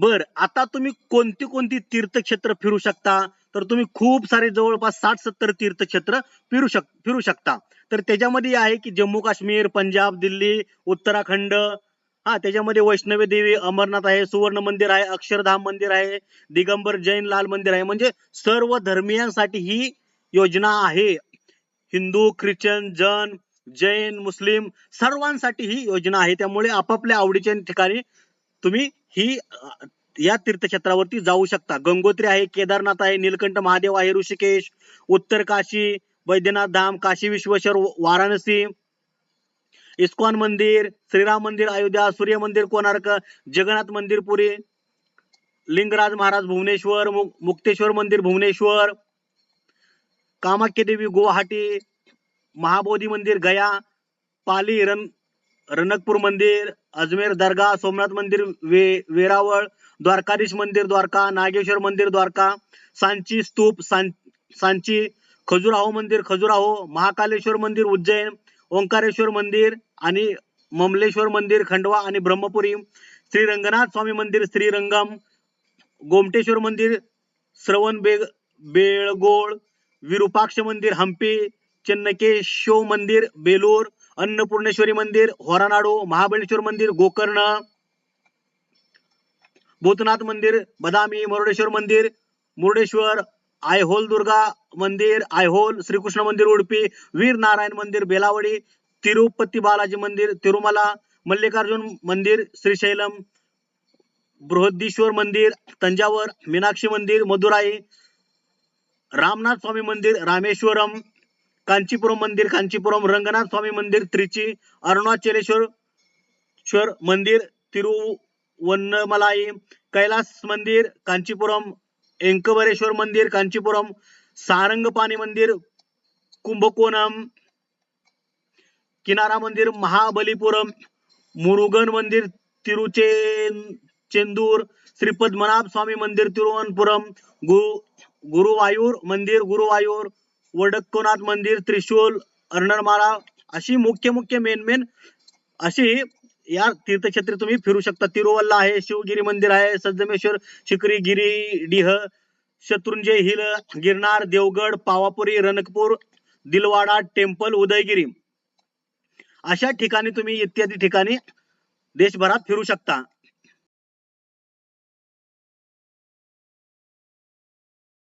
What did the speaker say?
बर आता तुम्ही कोणती कोणती तीर्थक्षेत्र फिरू शकता? तर तुम्ही खूप सारे जवळपास साठ सत्तर तीर्थक्षेत्र फिरू शक फिरू शकता. तर त्याच्यामध्ये आहे की जम्मू काश्मीर पंजाब दिल्ली उत्तराखंड हा त्याच्यामध्ये वैष्णवी देवी अमरनाथ आहे सुवर्ण मंदिर आहे अक्षरधाम मंदिर आहे दिगंबर जैन लाल मंदिर आहे. म्हणजे सर्व धर्मियांसाठी ही योजना आहे. हिंदू ख्रिश्चन जन जैन मुस्लिम सर्वांसाठी ही योजना आहे. त्यामुळे आपापल्या आवडीच्या ठिकाणी तुम्ही ही या तीर्थक्षेत्रावरती जाऊ शकता. गंगोत्री आहे केदारनाथ आहे नीलकंठ महादेव आहे ऋषिकेश उत्तर काशी वैद्यनाथ धाम काशी विश्वेश्वर वाराणसी इस्कॉन मंदिर श्रीराम मंदिर अयोध्या सूर्य मंदिर कोणार्क जगन्नाथ मंदिर पुरी लिंगराज महाराज भुवनेश्वर मु- मुक्तेश्वर मंदिर भुवनेश्वर कामाख्या देवी गुवाहाटी महाबोधी मंदिर गया पाली रण रणकपूर मंदिर अजमेर दर्गा सोमनाथ मंदिर वे वेरावळ द्वारकाधीश मंदिर द्वारका नागेश्वर मंदिर द्वारका सांची स्तूप सां सांची खजुराहो मंदिर खजुराहो महाकालेश्वर मंदिर उज्जैन ओंकारेश्वर मंदिर आणि ममलेश्वर मंदिर खंडवा आणि ब्रह्मपुरी श्री रंगनाथ स्वामी मंदिर श्रीरंगम गोमटेश्वर मंदिर श्रवण बेग बेळगोळ विरूपाक्ष मंदिर हंपी चन्नकेशव मंदिर बेलूर अन्नपूर्णेश्वरी मंदिर होरानाडो महाबळेश्वर मंदिर गोकर्ण भूतनाथ मंदिर बदामी मुरुडेश्वर मंदिर मुरुडेश्वर आयहोल दुर्गा मंदिर आयहोल श्रीकृष्ण मंदिर उडुपी वीर नारायण मंदिर बेलावडी तिरुपती बालाजी मंदिर तिरुमला मल्लिकार्जुन मंदिर श्रीशैलम बृहदीश्वर मंदिर तंजावर मीनाक्षी मंदिर मदुराई रामनाथ स्वामी मंदिर रामेश्वरम कांचीपुरम मंदिर कांचीपुरम रंगनाथ स्वामी मंदिर त्रिची अरुणाचलेश्वर मंदिर तिरुवन्नमलाई कैलास मंदिर कांचीपुरम एंकवरेश्वर मंदिर कांचीपुरम सारंगपाणी मंदिर कुंभकोणम किनारा मंदिर महाबलीपुरम मुरुगन मंदिर तिरुचे चेंदूर श्री पद्मनाभ स्वामी मंदिर तिरुवनपुरम गुरु गुरुवायूर मंदिर गुरुवायूर वडक्कोनाथ मंदिर त्रिशूल अर्णरमाळा अशी मुख्य मुख्य मेन मेन अशी या तीर्थक्षेत्री तुम्ही फिरू शकता. तिरुवल्ला आहे शिवगिरी मंदिर आहे Sajjameshwar Shikhari Giridih Shatrunjay hill Girnar Devgad Pawapuri Ranakpur Dilwara temple Udaygiri. अशा ठिकाणी तुम्ही इत्यादी ठिकाणी देशभरात फिरू शकता.